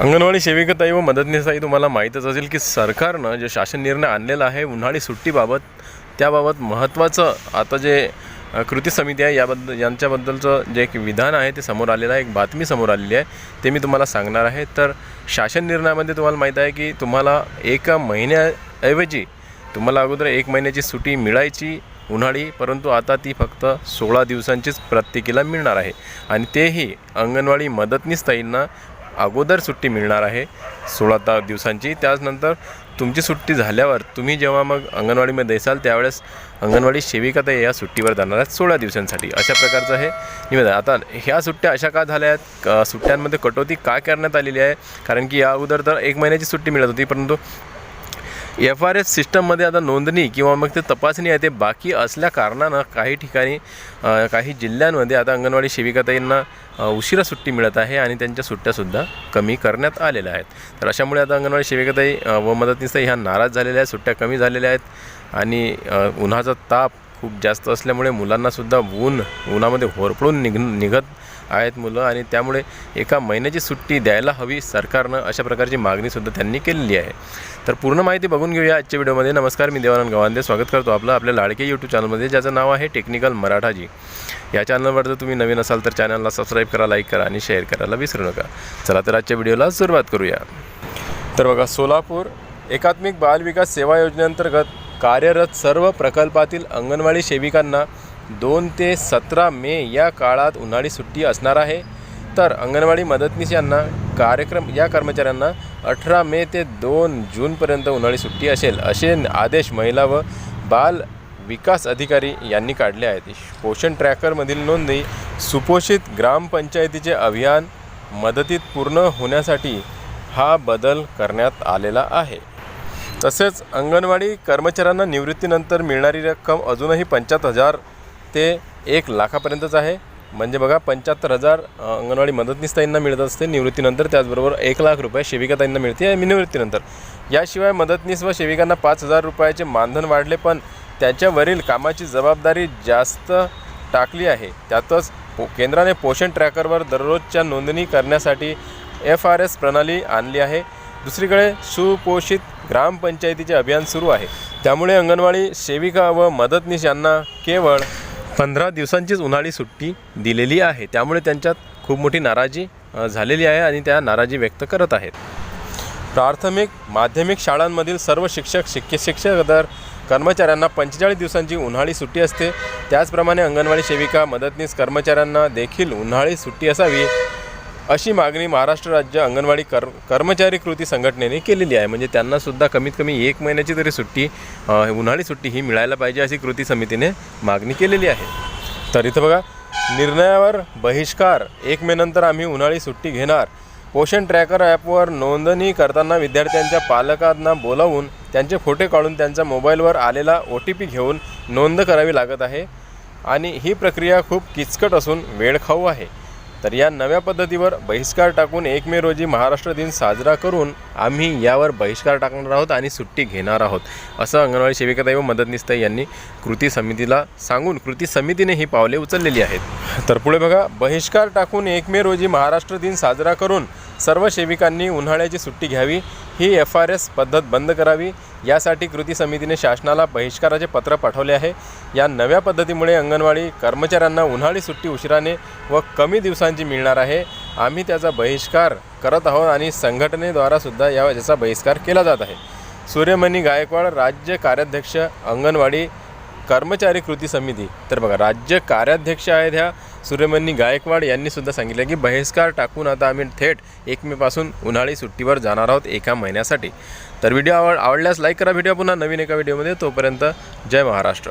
अंगणवाडी सेविकाताई व मदतनीसताई तुम्हाला माहीतच असेल की सरकारनं जे शासन निर्णय आणलेला आहे उन्हाळी सुट्टीबाबत त्याबाबत महत्त्वाचं आता जे कृती समिती आहे याबद्दल यांच्याबद्दलचं जे एक विधान आहे ते समोर आलेलं आहे एक बातमी समोर आलेली आहे ते मी तुम्हाला सांगणार आहे. तर शासन निर्णयामध्ये तुम्हाला माहीत आहे की तुम्हाला एका महिन्याऐवजी तुम्हाला अगोदर एक महिन्याची सुट्टी मिळायची उन्हाळी परंतु आता ती फक्त सोळा दिवसांचीच प्रत्येकीला मिळणार आहे. आणि तेही अंगणवाडी मदतनीस ताईंना अगोदर सुट्टी मिळणार आहे. सोळा ता दिवसांची. त्याचनंतर तुमची सुट्टी झाल्यावर तुम्ही जेव्हा मग अंगणवाडीमध्ये येसाल त्यावेळेस अंगणवाडी सेविका ताई या सुट्टीवर जाणार आहेत सोळा दिवसांसाठी. अशा प्रकारचं हे निवेदन. आहे. आता ह्या सुट्ट्या अशा का झाल्या आहेत? सुट्ट्यांमध्ये कटोती का करण्यात आलेली आहे? कारण की या अगोदर तर एक महिन्याची सुट्टी मिळत होती परंतु एफ आर एस सिस्टममध्ये आता नोंदणी किंवा मग ते तपासणी आहे ते बाकी असल्या कारणानं काही ठिकाणी काही जिल्ह्यांमध्ये आता अंगणवाडी सेविकाताईंना उशिरा सुट्टी मिळत आहे आणि त्यांच्या सुट्ट्यासुद्धा कमी करण्यात आलेल्या आहेत. तर अशामुळे आता अंगणवाडी सेविकाताई व मदतनीसताई ह्या नाराज झालेल्या आहेत सुट्ट्या कमी झालेल्या आहेत आणि उन्हाचा ताप खूप जास्त असल्यामुळे मुलांनासुद्धा ऊन उन्हामध्ये होरपळून निघ निघत आहेत मुलं आणि त्यामुळे एका महिन्याची सुट्टी द्यायला हवी सरकारनं अशा प्रकारची मागणीसुद्धा त्यांनी केलेली आहे. तर पूर्ण माहिती बघून घेऊया आजच्या व्हिडिओमध्ये. नमस्कार मी देवानंद गवांदे. स्वागत करतो आपलं आपल्या लाडके यूट्यूब चॅनलमध्ये ज्याचं नाव आहे टेक्निकल मराठाजी. या चॅनलवर जर तुम्ही नवीन असाल तर चॅनलला सबस्क्राईब करा लाईक करा आणि शेअर करायला विसरू नका. चला तर आजच्या व्हिडिओला सुरुवात करूया. तर बघा सोलापूर एकात्मिक बालविकास सेवा योजनेअंतर्गत कार्यरत सर्व प्रकल्पातील अंगणवाडी सेविकांना दोन ते सतरा मे या काळात उन्हाळी सुट्टी असणार आहे. तर अंगणवाडी मदतनीस यांना कार्यक्रम या कर्मचाऱ्यांना अठरा मे ते दोन जूनपर्यंत उन्हाळी सुट्टी असेल असे आदेश महिला व बाल विकास अधिकारी यांनी काढले आहेत. पोषण ट्रॅकरमधील नोंदणी सुपोषित ग्रामपंचायतीचे अभियान मदतीत पूर्ण होण्यासाठी हा बदल करण्यात आलेला आहे. तसेच अंगणवाडी कर्मचाऱ्यांना निवृत्तीनंतर मिळणारी रक्कम अजूनही पंच्याहत्तर हजार ते एक लाखापर्यंतच आहे. म्हणजे बघा पंच्याहत्तर हजार अंगणवाडी मदतनीसताईंना मिळत असते. निवृत्तीनंतर त्याचबरोबर एक लाख रुपये सेविकाताईंना मिळते आणि निवृत्तीनंतर. याशिवाय मदतनीस व सेविकांना पाच हजार रुपयाचे मानधन वाढले पण त्याच्यावरील कामाची जबाबदारी जास्त टाकली आहे. त्यातच पो केंद्राने पोषण ट्रॅकरवर दररोजच्या नोंदणी करण्यासाठी एफ आर एस प्रणाली आणली आहे. दुसरीकडे सुपोषित ग्रामपंचायतीचे अभियान सुरू आहे. त्यामुळे अंगणवाडी सेविका व मदतनीस यांना केवळ पंधरा दिवसांचीच उन्हाळी सुट्टी दिलेली आहे. त्यामुळे त्यांच्यात खूप मोठी नाराजी झालेली आहे आणि त्या नाराजी व्यक्त करत आहेत. प्राथमिक माध्यमिक शाळांमधील सर्व शिक्षक शिक्के शिक्षकदर कर्मचाऱ्यांना पंचेचाळीस दिवसांची उन्हाळी सुट्टी असते. त्याचप्रमाणे अंगणवाडी सेविका मदतनीस कर्मचाऱ्यांना देखील उन्हाळी सुट्टी असावी. अशी मागणी महाराष्ट्र राज्य अंगणवाडी कर कर्मचारी कृती संघटनेने केलेली आहे. म्हणजे त्यांनासुद्धा कमीत कमी एक महिन्याची तरी सुट्टी उन्हाळी सुट्टी ही मिळायला पाहिजे अशी कृती समितीने मागणी केलेली आहे. तर इथं बघा निर्णयावर बहिष्कार. एक मेनंतर आम्ही उन्हाळी सुट्टी घेणार. पोषण ट्रॅकर ॲपवर नोंदणी करताना विद्यार्थ्यांच्या पालकांना बोलावून त्यांचे फोटो काढून त्यांच्या मोबाईलवर आलेला ओ टी पी घेऊन नोंद करावी लागत आहे. आणि ही प्रक्रिया खूप किचकट असून वेळखाऊ आहे. तर या नव्या पद्धतीवर बहिष्कार टाकून एक मे रोजी महाराष्ट्र दिन साजरा करून आम्ही यावर बहिष्कार टाकणार आहोत आणि सुट्टी घेणार आहोत. असं अंगणवाडी सेविकाताई व मदतनीसताई यांनी कृती समितीला सांगून कृती समितीने ही पावले उचललेली आहेत. तर पुढे बघा बहिष्कार टाकून एक मे रोजी महाराष्ट्र दिन साजरा करून सर्व सेविकांनी उन्हाळ्याची सुट्टी घ्यावी ही एफ आर एस पद्धत बंद करावी. यासाठी कृती समितीने शासनाला बहिष्काराचे पत्र पाठवले आहे. या नव्या पद्धतीमुळे अंगणवाडी कर्मचाऱ्यांना उन्हाळी सुट्टी उशिराने व कमी दिवसांची मिळणार आहे. आम्ही त्याचा बहिष्कार करत आहोत आणि संघटनेद्वारासुद्धा या याचा बहिष्कार केला जात आहे. सूर्यमणी गायकवाड राज्य कार्याध्यक्ष अंगणवाडी कर्मचारी कृती समिती. तर बघा राज्य कार्याध्यक्ष आहेत ह्या सूर्यमणी गायकवाड यांनी सुद्धा सांगितलं की बहिष्कार टाकून आता आम्ही थेट एक मेपासून उन्हाळी सुट्टीवर जाणार आहोत एका महिन्यासाठी. तर व्हिडिओ आवड आवडल्यास लाईक करा. व्हिडिओ पुन्हा नवीन एका व्हिडिओमध्ये. तोपर्यंत जय महाराष्ट्र.